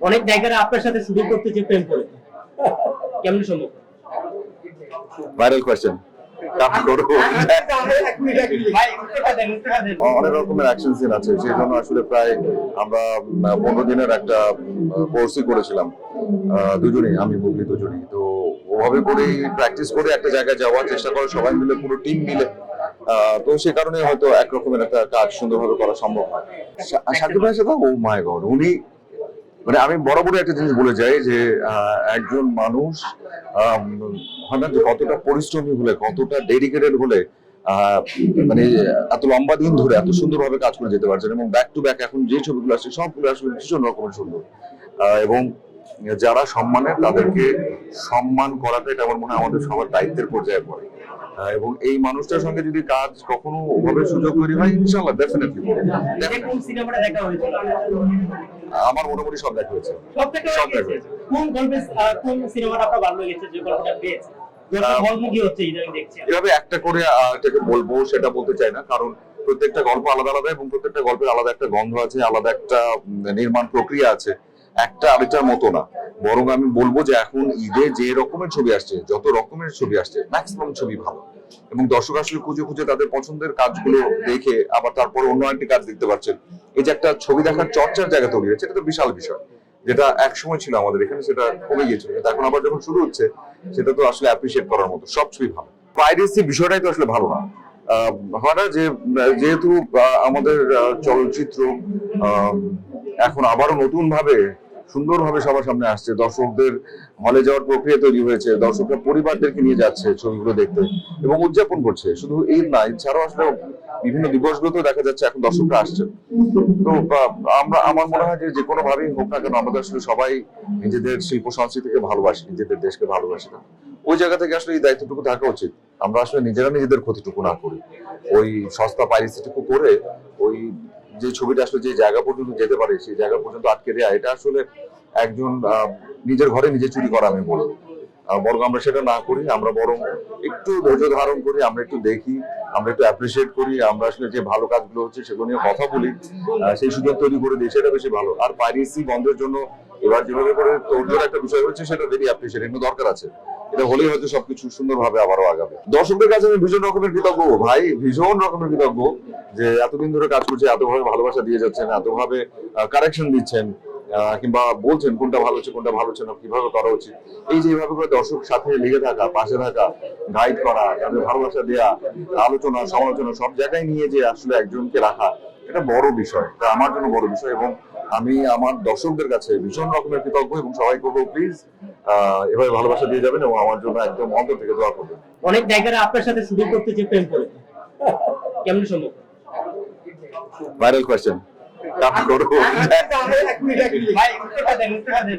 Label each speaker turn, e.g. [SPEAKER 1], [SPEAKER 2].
[SPEAKER 1] অনেক জায়গায় আপনার সাথে শুটিং করতে যে প্রেম করে। কেমন সম্ভব?
[SPEAKER 2] Viral question. অনেক রকমের অ্যাকশন সিন আছে সেই জন্য আসলে প্রায় আমরা পনেরো দিনের একটা কোর্সই করেছিলাম। দুজনেই আমি মুগলি দুজনেই। তো ওভাবে করেই প্র্যাকটিস করে একটা জায়গায় যাওয়ার চেষ্টা করে সবাই মিলে পুরো টিম মিলে। তো সে কারণে হয়তো একরকমের একটা কাজ সুন্দরভাবে করা সম্ভব হয়। শাকিব ভাইয়ের সাথে ও মাই গড উনি মানে আমি বরাবরই একটা জিনিস বলে যাই যে একজন মানুষ হয় না যে কতটা পরিশ্রমী হলে, কতটা ডেডিকেটেড হলে মানে এত লম্বা দিন ধরে এত সুন্দরভাবে কাজ করে যেতে পারছেন এবং ব্যাক টু ব্যাক এখন যে ছবিগুলো আসছে সবগুলো আসলে ভীষণ রকমের সুন্দর। এবং যারা সম্মানের তাদেরকে সম্মান করাটা এটা আমার মনে হয় আমাদের সবার দায়িত্বের পর্যায়ে পড়ে। এবং এই মানুষটার সঙ্গে যদি কাজ কখনো ওভাবে সুযোগ তৈরি হয় ইনশাল্লাহ ডেফিনেটলি আমার মোটামুটি সব দেখা হয়েছে।
[SPEAKER 1] সব থেকে
[SPEAKER 2] সব
[SPEAKER 1] ভালো
[SPEAKER 2] দেখা
[SPEAKER 1] লেগেছে? কোন গল্পের কোন সিনেমাটা আপনার ভালো লেগেছে যে গল্পটা পেয়েছে?
[SPEAKER 2] আহ,
[SPEAKER 1] হলমুখী হচ্ছে ইদানিং দেখছি?
[SPEAKER 2] এভাবে একটা করে আহ, এটাকে বলব সেটা বলতে চাই না কারণ প্রত্যেকটা গল্প আলাদা আলাদা এবং প্রত্যেকটা গল্পের আলাদা একটা গন্ধ আছে আলাদা একটা নির্মাণ প্রক্রিয়া আছে। একটা আরেকটার মতো না। বরং আমি বলব যে এখন ঈদে যে রকমের ছবি আসছে, যত রকমের ছবি আসছে ম্যাক্সিমাম ছবি ভালো। এবং দর্শক আসলে খুঁজে খুঁজে তাদের পছন্দের কাজগুলো দেখে আবার তারপর অন্য একটি কাজ দেখতে পাচ্ছেন। এই যে একটা ছবি দেখার চর্চার জায়গা তৈরি হয়েছে, এটা তো বিশাল বিষয়। যেটা এক সময় ছিল আমাদের, এখানে সেটা কমে গিয়েছিল। কিন্তু এখন আবার যখন শুরু হচ্ছে, সেটা তো আসলে অ্যাপ্রিসিয়েট করার মতো। সব ছবি ভালো। পাইরেসি বিষয়টাই তো আসলে ভালো না। হয় না যে, যেহেতু আমাদের চলচ্চিত্র এখন আবারও নতুন ভাবে সুন্দরভাবে সবার সামনে আসছে। দর্শকদের হলে যাওয়ার প্রক্রিয়া তৈরি হয়েছে, দর্শকরা পরিবারদেরকে নিয়ে যাচ্ছে ছবিগুলো দেখতে এবং উদযাপন করছে। শুধু ঈদ না, ঈদ ছাড়াও আসলে বিভিন্ন দিবসগুলোতেও দেখা যাচ্ছে এখন দর্শকরা আসছে। তো আমরা, আমার মনে হয় যে কোনো ভাবেই হোক না কেন আমাদের আসলে সবাই নিজেদের শিল্প সংস্কৃতিকে ভালোবাসি, নিজেদের দেশকে ভালোবাসি না। ওই জায়গা থেকে আসলে এই দায়িত্বটুকু থাকা উচিত। আমরা আসলে নিজেরা নিজেদের ক্ষতিটুকু না করি। ওই সস্তা পাইরেসিটুকু করে ওই যে ছবিটা আসলে যে জায়গা পর্যন্ত যেতে পারে, সেই জায়গা পর্যন্ত আটকে দেওয়া এটা আসলে একজন নিজের ঘরে নিজে চুরি করা আমি বলব। বরং আমরা সেটা না করি, আমরা বরং একটু ধৈর্য ধারণ করি, আমরা একটু দেখি, আমরা একটু অ্যাপ্রিসিয়েট করি, আমরা আসলে যে ভালো কাজগুলো হচ্ছে সেগুলো নিয়ে কথা বলি সেই সুযোগ তৈরি করে দিই, সেটা বেশি ভালো। আর পাইরেসি বন্ধের জন্য এবার যেভাবে করে তোর একটা বিষয় হচ্ছে, সেটা ভেরি অ্যাপ্রিসিয়েট এগুলো দরকার আছে। এটা হলেই হয়তো সবকিছু সুন্দরভাবে আবারও আগাবে। দর্শকদের কাছে আমি ভীষণ রকমের কৃতজ্ঞ ভাই, ভীষণ রকমের কৃতজ্ঞ যে এতদিন ধরে কাজ করছে, এতভাবে ভালোবাসা দিয়ে যাচ্ছেন, এতভাবে কারেকশন দিচ্ছেন কিংবা বলছেন কোনটা ভালো হচ্ছে, কোনটা ভালো হচ্ছে না, কীভাবে করা উচিত। এই করে দর্শক সাথে লেগে থাকা, পাশে থাকা গাইড করা, তাদের ভালোবাসা দেওয়া আলোচনা, সমালোচনা, সব জায়গায় নিয়ে যে আসলে একজনকে রাখা, এটা বড় বিষয়। এটা আমার জন্য বড় বিষয় এবং আমি আমার দর্শকদের কাছে ভীষণ রকমের কৃতজ্ঞ এবং সবাই করব প্লিজ এভাবে ভালোবাসা দিয়ে যাবেন এবং আমার জন্য একদম অন্তর থেকে দোয়া করবেন
[SPEAKER 1] অনেক জায়গায় আপনার সাথে শুরু করতে যে প্রেম করে কেমন সম্ভব
[SPEAKER 2] ভাইরাল কোয়েশ্চেন